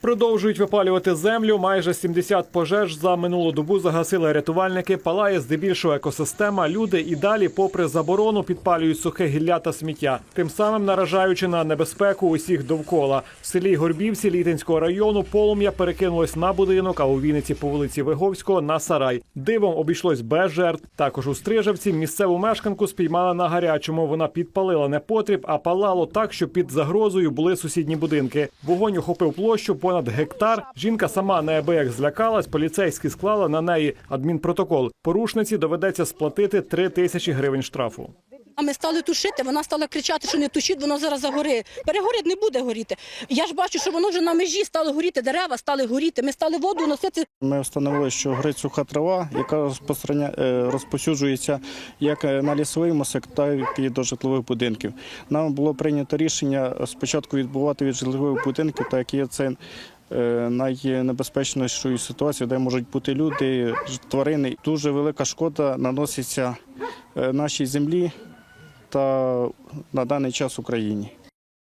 Продовжують випалювати землю. Майже 70 пожеж за минулу добу загасили рятувальники. Палає здебільшого екосистема. Люди і далі, попри заборону, підпалюють сухе гілля та сміття, тим самим наражаючи на небезпеку усіх довкола. В селі Горбівці Літинського району полум'я перекинулось на будинок, а у Вінниці по вулиці Виговського на сарай. Дивом обійшлось без жертв. Також у Стрижавці місцеву мешканку спіймали на гарячому. Вона підпалила непотріб, а палало так, що під загрозою були сусідні будинки. Вогонь охопив площу понад гектар. Жінка сама неабияк злякалась. Поліцейські склали на неї адмінпротокол. Порушниці доведеться сплатити 3 тисячі гривень штрафу. А ми стали тушити, вона стала кричати, що не тушіть, воно зараз загори. Перегорить не буде горіти. Я ж бачу, що воно вже на межі стало горіти, дерева стали горіти. Ми стали воду носити. Ми встановили, що горить суха трава, яка е, як е, на лісовий масик, так і до житлових будинків. Нам було прийнято рішення спочатку відбувати від житлових будинків, так як є це е, найнебезпечнішою ситуацією, де можуть бути люди, тварини. Дуже велика шкода наноситься нашій землі та на даний час Україні.